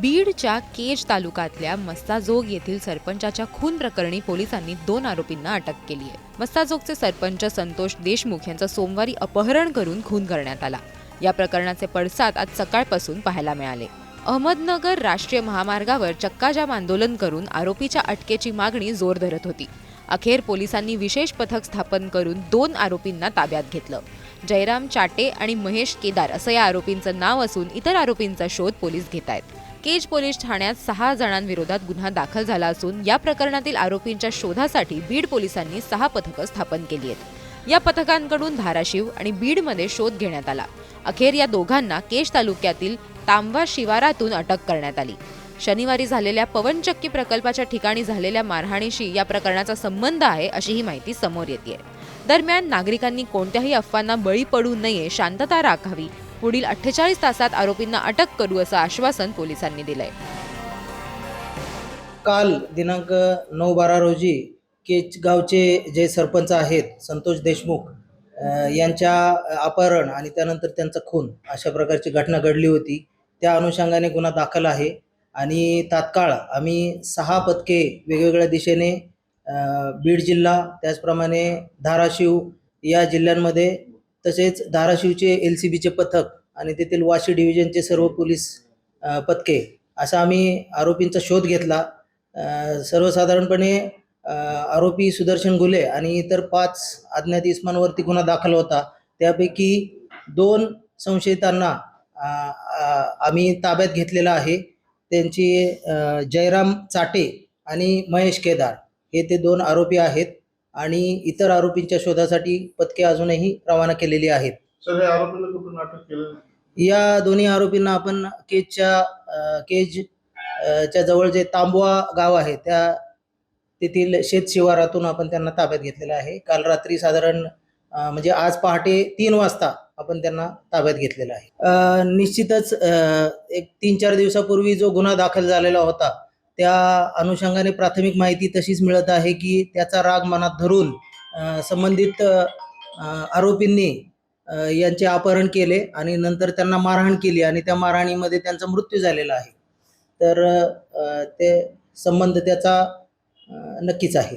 बीडच्या केज तालुक्यातल्या मस्ताजोग येथील सरपंचाच्या खून प्रकरणी पोलिसांनी दोन आरोपींना अटक केली आहे. मस्ताजोगचे सरपंच संतोष देशमुख यांचं सोमवारी अपहरण करून खून करण्यात आला. या प्रकरणाचे पडसाद आज सकाळपासून पाहायला मिळाले. अहमदनगर राष्ट्रीय महामार्गावर चक्काजाम आंदोलन करून आरोपीच्या अटकेची मागणी जोर धरत होती. अखेर पोलिसांनी विशेष पथक स्थापन करून दोन आरोपींना ताब्यात घेतलं. जयराम चाटे आणि महेश केदार असं या आरोपींचं नाव असून इतर आरोपींचा शोध पोलीस घेत आहेत केज पोलीस ठाण्यात सहा जणांविरोधात गुन्हा दाखल झाला असून या प्रकरणातील आरोपींच्या शोधासाठी बीड पोलिसांनी सहा पथकं स्थापन केली आहेत. या पथकांकडून धाराशिव आणि बीडमध्ये शोध घेण्यात आला. अखेर या दोघांना केज तालुक्यातील तांबा शिवारातून अटक करण्यात आली. शनिवारी झालेल्या पवनचक्की प्रकल्पाच्या ठिकाणी झालेल्या मारहाणीशी या प्रकरणाचा संबंध आहे अशी ही माहिती समोर येते दरम्यान नागरिकांनी कोणत्याही अफवांना बळी पडू नये शांतता राखावी पुढील अठ्ठेचाळीस तासात आरोपींना अटक करू असं आश्वासन पोलिसांनी दिलंय. काल दिनांक नऊ बारा रोजी केच गावचे जे सरपंच आहेत संतोष देशमुख यांच्या अपहरण आणि त्यानंतर त्यांचा खून अशा प्रकारची घटना घडली होती. त्या अनुषंगाने गुन्हा दाखल आहे आणि तात्काळ आम्ही सहा पथके वेगवेगळ्या दिशेने बीड जिल्हा त्याचप्रमाणे धाराशिव या जिल्ह्यांमध्ये तसेच धाराशिवचे एल सी बीचे पथक आणि तेथील वाशी डिव्हिजनचे सर्व पोलीस पथके असा आम्ही आरोपींचा शोध घेतला. सर्वसाधारणपणे आरोपी सुदर्शन घुले आणि इतर पाच अज्ञात इस्मांवरती गुन्हा दाखल होता. त्यापैकी दोन संशयितांना आम्ही ताब्यात घेतलेला आहे. त्यांची जयराम चाटे आणि महेश केदार हे ते दोन आरोपी आहेत. आणि इतर आरोपींच्या शोधासाठी पथके अजूनही रवाना केलेली आहेत. सर आरोपीला कुठून अटक केलं? या दोन्ही आरोपींना आपण केजच्या केज च्या जवळ जे तांबवा गाव आहे त्या तेथील शेत शिवारातून आपण त्यांना ताब्यात घेतलेलं आहे. काल रात्री साधारण म्हणजे आज पहाटे तीन वाजता आपण त्यांना ताब्यात घेतलेलं आहे. निश्चितच एक तीन चार दिवसापूर्वी जो गुन्हा दाखल झालेला होता त्या अनुषंगाने प्राथमिक माहिती तशीच मिळत आहे की त्याचा राग मनात धरून संबंधित आरोपींनी यांचे अपहरण केले आणि नंतर त्यांना मारहाण केली आणि त्या मारहाणीमध्ये त्यांचा मृत्यू झालेला आहे. तर ते संबंध त्याचा नक्कीच आहे.